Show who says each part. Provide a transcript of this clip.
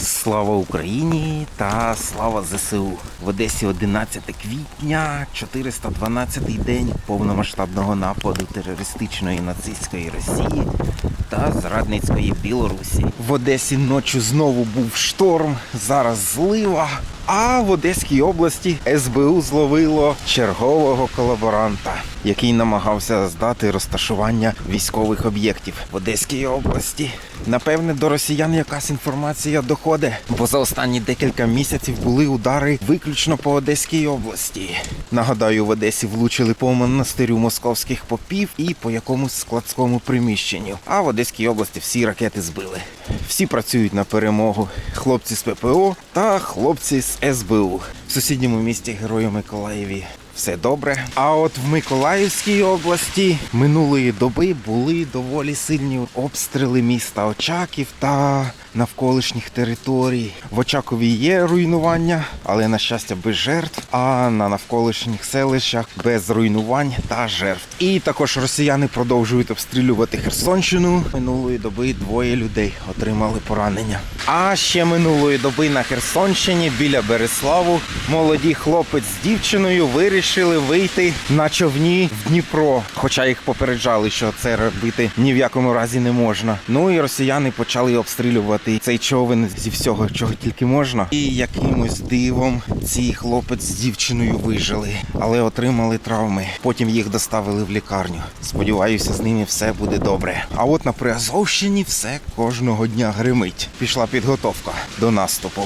Speaker 1: Слава Україні та слава ЗСУ. В Одесі 11 квітня, 412-й день повномасштабного нападу терористичної нацистської Росії та зрадницької Білорусі. В Одесі ночі знову був шторм, зараз злива. А в Одеській області СБУ зловило чергового колаборанта, який намагався здати розташування військових об'єктів в Одеській області. Напевне, до росіян якась інформація доходить, бо за останні декілька місяців були удари виключно по Одеській області. Нагадаю, в Одесі влучили по монастирю московських попів і по якомусь складському приміщенню. А в Одеській області всі ракети збили. Всі працюють на перемогу. Хлопці з ППО та хлопці з СБУ. В сусідньому місті Герою Миколаєві все добре. А от в Миколаївській області минулої доби були доволі сильні обстріли міста Очаків та навколишніх територій. В Очакові є руйнування, але на щастя без жертв. А на навколишніх селищах без руйнувань та жертв. І також росіяни продовжують обстрілювати Херсонщину. Минулої доби двоє людей отримали поранення. А ще минулої доби на Херсонщині біля Береславу молоді хлопець з дівчиною вирішили вийти на човні в Дніпро. Хоча їх попереджали, що це робити ні в якому разі не можна. Ну і росіяни почали обстрілювати цей човен зі всього, чого тільки можна. І якимось дивом ці хлопець з дівчиною вижили, але отримали травми. Потім їх доставили в лікарню. Сподіваюся, з ними все буде добре. А от на Приазовщині все кожного дня гримить. Пішла підготовка до наступу.